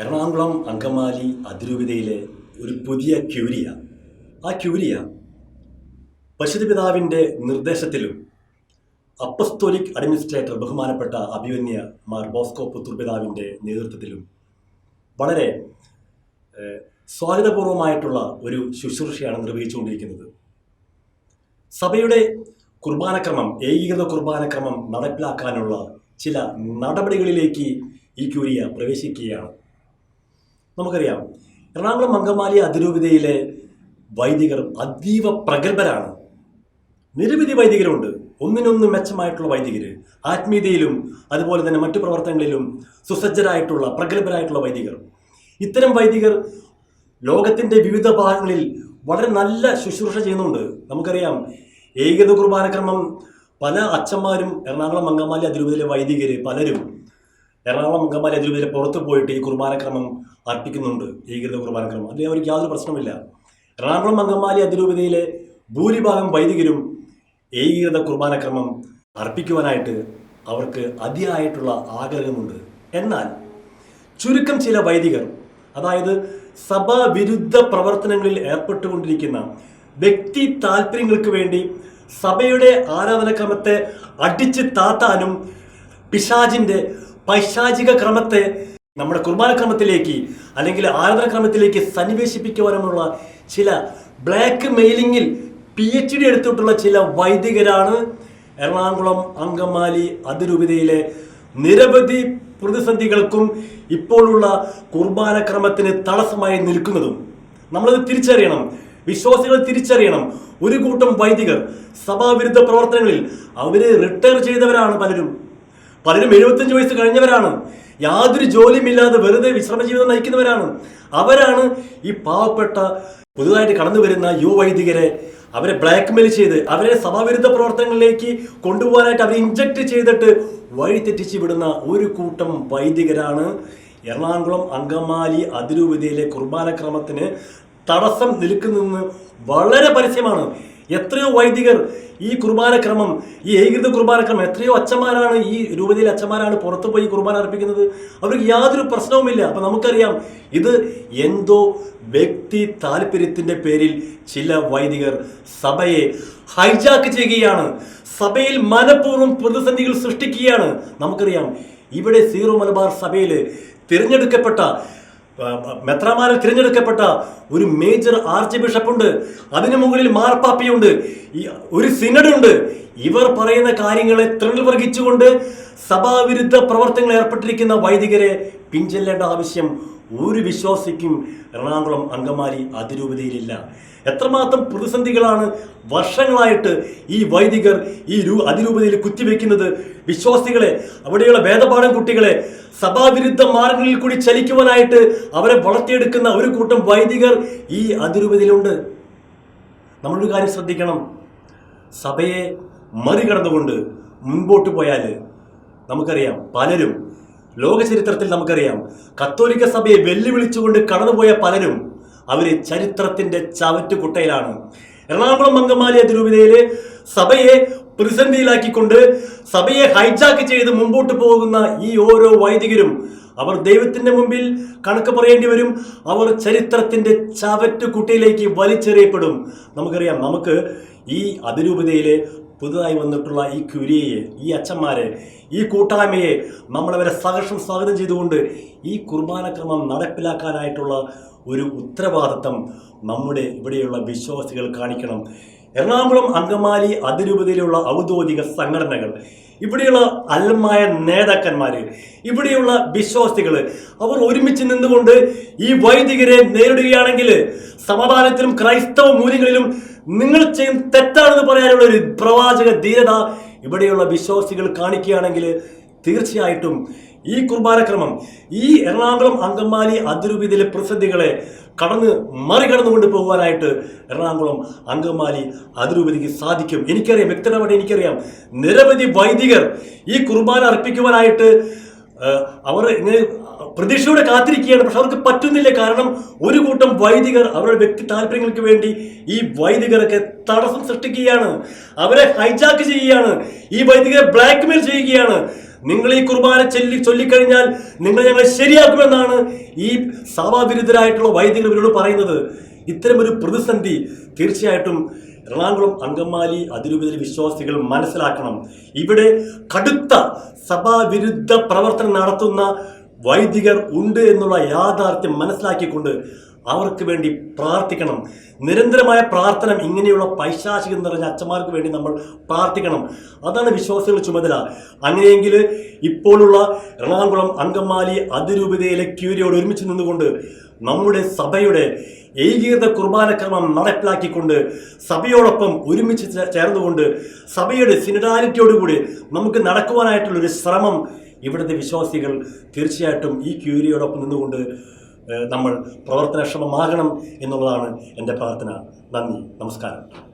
എറണാകുളം അങ്കമാലി അതിരൂപതയിലെ ഒരു പുതിയ ക്യൂരിയ. ആ ക്യൂരിയ പശുതി പിതാവിന്റെ നിർദ്ദേശത്തിലും അപ്പസ്തോലിക് അഡ്മിനിസ്ട്രേറ്റർ ബഹുമാനപ്പെട്ട അഭിമന്യ മാർ ബോസ്കോ പുത്രപിതാവിന്റെ നേതൃത്വത്തിലും വളരെ സ്വാഗതപൂർവമായിട്ടുള്ള ഒരു ശുശ്രൂഷയാണ് നിർവഹിച്ചുകൊണ്ടിരിക്കുന്നത്. സഭയുടെ കുർബാനക്രമം ഏകീകൃത കുർബാനക്രമം നടപ്പിലാക്കാനുള്ള ചില നടപടികളിലേക്ക് ഈ ക്യൂരിയ പ്രവേശിക്കുകയാണ്. നമുക്കറിയാം. എറണാകുളം അങ്കമാലി അതിരൂപതയിലെ വൈദികർ അതീവ പ്രഗത്ഭരാണ്. നിരവധി വൈദികരുണ്ട്. ഒന്നിനൊന്ന് മെച്ചമായിട്ടുള്ള വൈദികർ ആത്മീയതയിലും അതുപോലെ തന്നെ മറ്റു പ്രവർത്തനങ്ങളിലും സുസജ്ജരായിട്ടുള്ള പ്രഗത്ഭരായിട്ടുള്ള വൈദികർ. ഇത്തരം വൈദികർ ലോകത്തിന്റെ വിവിധ ഭാഗങ്ങളിൽ വളരെ നല്ല ശുശ്രൂഷ ചെയ്യുന്നുണ്ട്. നമുക്കറിയാം ഏകത കുർബാനക്രമം പല അച്ഛന്മാരും എറണാകുളം അങ്കമാലി അതിരൂപതയിലെ വൈദികർ പലരും എറണാകുളം അങ്കമാലി അതിരൂപതയിലെ പുറത്ത് പോയിട്ട് ഈ കുർബാനക്രമം അർപ്പിക്കുന്നുണ്ട്. ഏകീകൃത കുർബാനക്രമം. അതിൽ അവർക്ക് യാതൊരു പ്രശ്നമില്ല എറണാകുളം അങ്കമാലി അതിരൂപതയിലെ ഭൂരിഭാഗം വൈദികരും ഏകീകൃത കുർബാനക്രമം അർപ്പിക്കുവാനായിട്ട് അവർക്ക് അതിയായിട്ടുള്ള ആഗ്രഹമുണ്ട്. എന്നാൽ ചുരുക്കം ചില വൈദികർ അതായത് സഭാവിരുദ്ധ പ്രവർത്തനങ്ങളിൽ ഏർപ്പെട്ടുകൊണ്ടിരിക്കുന്ന വ്യക്തി താല്പര്യങ്ങൾക്ക് വേണ്ടി സഭയുടെ ആരാധനക്രമത്തെ അടിച്ച് താത്താനും പിശാജിന്റെ പൈശാചിക ക്രമത്തെ നമ്മുടെ കുർബാന ക്രമത്തിലേക്ക് അല്ലെങ്കിൽ ആരാധനക്രമത്തിലേക്ക് സന്നിവേശിപ്പിക്കുവാനുമുള്ള ചില ബ്ലാക്ക് മെയിലിംഗിൽ പി എച്ച് ഡി എടുത്തിട്ടുള്ള ചില വൈദികരാണ് എറണാകുളം അങ്കമാലി അതിരൂപതയിലെ നിരവധി പ്രതിസന്ധികൾക്കും ഇപ്പോഴുള്ള കുർബാന ക്രമത്തിന് തടസ്സമായി നിൽക്കുന്നതും നമ്മളത് തിരിച്ചറിയണം വിശ്വാസികൾ തിരിച്ചറിയണം. ഒരു കൂട്ടം വൈദികർ സഭാവിരുദ്ധ പ്രവർത്തനങ്ങളിൽ അവർ റിട്ടയർ ചെയ്തവരാണ് പലരും. പലരും എഴുപത്തഞ്ച് വയസ്സ് കഴിഞ്ഞവരാണ്. യാതൊരു ജോലിയുമില്ലാതെ വെറുതെ വിശ്രമ ജീവിതം നയിക്കുന്നവരാണ്. അവരാണ് ഈ പാവപ്പെട്ട പുതുതായിട്ട് കടന്നു വരുന്ന യുവൈദികരെ അവരെ അവരെ ബ്ലാക്ക്മെയിൽ ചെയ്ത് അവരെ സഭാവിരുദ്ധ പ്രവർത്തനങ്ങളിലേക്ക് കൊണ്ടുപോകാനായിട്ട് അവരെ ഇഞ്ചക്ട് ചെയ്തിട്ട് വഴിതെറ്റിച്ച് വിടുന്ന ഒരു കൂട്ടം വൈദികരാണ് എറണാകുളം അങ്കമാലി അതിരൂപതയിലെ കുർബാനക്രമത്തിന് തടസ്സം നിൽക്കുന്നതെന്ന് വളരെ പരസ്യമാണ്. എത്രയോ വൈദികർ ഈ കുർബാനക്രമം ഈ ഏകീകൃത കുർബാനക്രമം എത്രയോ അച്ഛന്മാരാണ് ഈ രൂപതയിൽ അച്ഛന്മാരാണ് പുറത്തു പോയി കുർബാന അർപ്പിക്കുന്നത്. അവർക്ക് യാതൊരു പ്രശ്നവുമില്ല. അപ്പം നമുക്കറിയാം ഇത് എന്തോ വ്യക്തി താല്പര്യത്തിന്റെ പേരിൽ ചില വൈദികർ സഭയെ ഹൈജാക്ക് ചെയ്യുകയാണ്. സഭയിൽ മനഃപൂർവം പ്രതിസന്ധികൾ സൃഷ്ടിക്കുകയാണ്. നമുക്കറിയാം ഇവിടെ സീറോ മലബാർ സഭയിൽ തിരഞ്ഞെടുക്കപ്പെട്ട മെത്രാമാരിൽ തിരഞ്ഞെടുക്കപ്പെട്ട ഒരു മേജർ ആർച്ച് ബിഷപ്പുണ്ട്. അതിനു മുകളിൽ മാർപ്പാപ്പിയുണ്ട്. ഈ ഒരു സിനഡുണ്ട്. ഇവർ പറയുന്ന കാര്യങ്ങളെ തൃണവർഗിച്ചുകൊണ്ട് സഭാവിരുദ്ധ പ്രവർത്തനങ്ങൾ ഏർപ്പെട്ടിരിക്കുന്ന വൈദികരെ പിഞ്ചെല്ലേണ്ട ആവശ്യം ഒരു വിശ്വാസിക്കും എറണാകുളം അങ്കമാലി അതിരൂപതയിലില്ല. എത്രമാത്രം പ്രതിസന്ധികളാണ് വർഷങ്ങളായിട്ട് ഈ വൈദികർ ഈ രൂ അതിരൂപതയിൽ കുത്തിവെക്കുന്നത്. വിശ്വാസികളെ അവിടെയുള്ള വേദപാഠം കുട്ടികളെ സഭാവിരുദ്ധ മാർഗങ്ങളിൽ കൂടി ചലിക്കുവാനായിട്ട് അവരെ വളർത്തിയെടുക്കുന്ന ഒരു കൂട്ടം വൈദികർ ഈ അതിരൂപതയിലുണ്ട്. നമ്മളൊരു കാര്യം ശ്രദ്ധിക്കണം. സഭയെ മറികടന്നുകൊണ്ട് മുൻപോട്ട് പോയാൽ നമുക്കറിയാം പലരും ലോക ചരിത്രത്തിൽ നമുക്കറിയാം കത്തോലിക്ക സഭയെ വെല്ലുവിളിച്ചുകൊണ്ട് കടന്നുപോയ പലരും അവർ ചരിത്രത്തിന്റെ ചവറ്റുകുട്ടയിലാണ് എറണാകുളം അങ്കമാലി അതിരൂപതയിലെ സഭയെ പ്രതിസന്ധിയിലാക്കിക്കൊണ്ട് സഭയെ ഹൈജാക്ക് ചെയ്ത് മുമ്പോട്ട് പോകുന്ന ഈ ഓരോ വൈദികരും അവർ ദൈവത്തിന്റെ മുമ്പിൽ കണക്ക് പറയേണ്ടി വരും. അവർ ചരിത്രത്തിന്റെ ചവറ്റുകുട്ടയിലേക്ക് വലിച്ചെറിയപ്പെടും. നമുക്കറിയാം നമുക്ക് ഈ അതിരൂപതയിലെ പുതുതായി വന്നിട്ടുള്ള ഈ ക്യൂരിയയെ ഈ അച്ഛന്മാരെ ഈ കൂട്ടായ്മയെ നമ്മളവരെ സഹർഷം സ്വാഗതം ചെയ്തുകൊണ്ട് ഈ കുർബാനക്രമം നടപ്പിലാക്കാനായിട്ടുള്ള ഒരു ഉത്തരവാദിത്തം നമ്മുടെ ഇവിടെയുള്ള വിശ്വാസികൾ കാണിക്കണം. എറണാകുളം അങ്കമാലി അതിരൂപതയിലുള്ള ഔദ്യോഗിക സംഘടനകൾ ഇവിടെയുള്ള അല്ലമായ നേതാക്കന്മാർ ഇവിടെയുള്ള വിശ്വാസികൾ അവർ ഒരുമിച്ച് നിന്നുകൊണ്ട് ഈ വൈദികരെ നേരിടുകയാണെങ്കിൽ സമാധാനത്തിലും ക്രൈസ്തവ മൂല്യങ്ങളിലും നിങ്ങൾ ചെയ്യും തെറ്റാണെന്ന് പറയാനുള്ള ഒരു പ്രവാചക ധീരത ഇവിടെയുള്ള വിശ്വാസികൾ കാണിക്കുകയാണെങ്കിൽ തീർച്ചയായിട്ടും ഈ കുർബാനക്രമം ഈ എറണാകുളം അങ്കമാലി അതിരൂപതയിലെ പ്രസിദ്ധികളെ കടന്ന് മറികടന്നുകൊണ്ട് പോകുവാനായിട്ട് എറണാകുളം അങ്കമാലി അതിരൂപതയ്ക്ക് സാധിക്കും. എനിക്കറിയാം വ്യക്തമായിട്ട് എനിക്കറിയാം. നിരവധി വൈദികർ ഈ കുർബാന അർപ്പിക്കുവാനായിട്ട് അവർ ഇങ്ങനെ പ്രതീക്ഷയോടെ കാത്തിരിക്കുകയാണ്. പക്ഷെ അവർക്ക് പറ്റുന്നില്ല. കാരണം ഒരു കൂട്ടം വൈദികർ അവരുടെ വ്യക്തി താല്പര്യങ്ങൾക്ക് വേണ്ടി ഈ വൈദികരൊക്കെ തടസ്സം സൃഷ്ടിക്കുകയാണ്. അവരെ ഹൈജാക്ക് ചെയ്യുകയാണ്. ഈ വൈദികരെ ബ്ലാക്ക്മെയിൽ ചെയ്യുകയാണ്. നിങ്ങൾ ഈ കുർബാന ചൊല്ലി ചൊല്ലിക്കഴിഞ്ഞാൽ നിങ്ങൾ ഞങ്ങളെ ശരിയാക്കുമെന്നാണ് ഈ സഭാവിരുദ്ധരായിട്ടുള്ള വൈദികർ ഇവരോട് പറയുന്നത്. ഇത്തരമൊരു പ്രതിസന്ധി തീർച്ചയായിട്ടും എറണാകുളം അങ്കമാലി അതിരൂപതയിലെ വിശ്വാസികൾ മനസ്സിലാക്കണം. ഇവിടെ കടുത്ത സഭാവിരുദ്ധ പ്രവർത്തനം നടത്തുന്ന വൈദികർ ഉണ്ട് എന്നുള്ള യാഥാർത്ഥ്യം മനസ്സിലാക്കിക്കൊണ്ട് അവർക്ക് വേണ്ടി പ്രാർത്ഥിക്കണം. നിരന്തരമായ പ്രാർത്ഥന ഇങ്ങനെയുള്ള പൈശാചികം നിറഞ്ഞ അച്ഛന്മാർക്ക് വേണ്ടി നമ്മൾ പ്രാർത്ഥിക്കണം. അതാണ് വിശ്വാസികളുടെ ചുമതല. അങ്ങനെയെങ്കിൽ ഇപ്പോഴുള്ള എറണാകുളം അങ്കമാലി അതിരൂപതയിലെ ക്യൂരിയോട് ഒരുമിച്ച് നിന്നുകൊണ്ട് നമ്മുടെ സഭയുടെ ഏകീകൃത കുർബാനക്രമം നടപ്പിലാക്കിക്കൊണ്ട് സഭയോടൊപ്പം ഒരുമിച്ച് ചേർന്നുകൊണ്ട് സഭയുടെ സിനിഡാലിറ്റിയോടുകൂടി നമുക്ക് നടക്കുവാനായിട്ടുള്ളൊരു ശ്രമം ഇവിടുത്തെ വിശ്വാസികൾ തീർച്ചയായിട്ടും ഈ ക്യൂരിയോടൊപ്പം നിന്നുകൊണ്ട് നമ്മൾ പ്രവർത്തനക്ഷമമാകണം എന്നുള്ളതാണ് എന്റെ പ്രാർത്ഥന. നന്ദി. നമസ്കാരം.